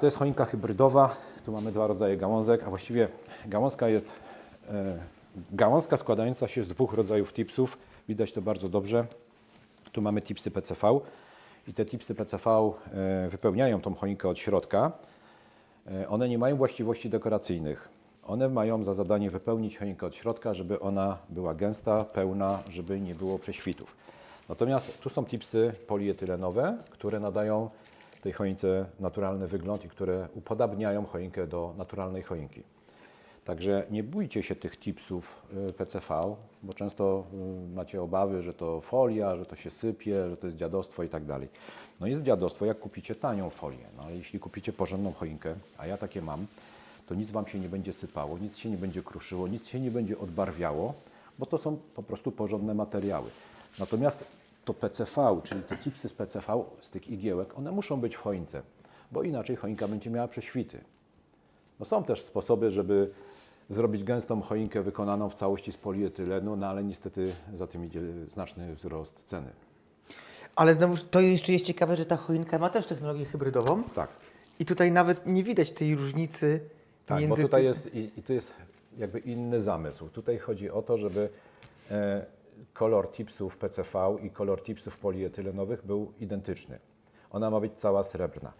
To jest choinka hybrydowa. Tu mamy dwa rodzaje gałązek, a właściwie gałązka jest e, gałązka składająca się z dwóch rodzajów tipsów. Widać to bardzo dobrze. Tu mamy tipsy PCV i te tipsy PCV e, wypełniają tą choinkę od środka. E, One nie mają właściwości dekoracyjnych. One mają za zadanie wypełnić choinkę od środka, żeby ona była gęsta, pełna, żeby nie było prześwitów. Natomiast tu są tipsy polietylenowe, które nadają tej choince naturalny wygląd i które upodabniają choinkę do naturalnej choinki. Także nie bójcie się tych tipsów y, PCV, bo często y, macie obawy, że to folia, że to się sypie, że to jest dziadostwo i tak dalej. No jest dziadostwo, jak kupicie tanią folię. No ale jeśli kupicie porządną choinkę, a ja takie mam, to nic Wam się nie będzie sypało, nic się nie będzie kruszyło, nic się nie będzie odbarwiało, bo to są po prostu porządne materiały. Natomiast to PCV, czyli te tipsy z PCV, z tych igiełek, one muszą być w choince, bo inaczej choinka będzie miała prześwity. No są też sposoby, żeby zrobić gęstą choinkę wykonaną w całości z polietylenu, no ale niestety za tym idzie znaczny wzrost ceny. Ale znowu to jeszcze jest ciekawe, że ta choinka ma też technologię hybrydową Tak, i tutaj nawet nie widać tej różnicy tak między... bo tutaj jest i, i tu jest jakby inny zamysł. Tutaj chodzi o to, żeby e, kolor tipsów PCV i kolor tipsów polietylenowych był identyczny. Ona ma być cała srebrna.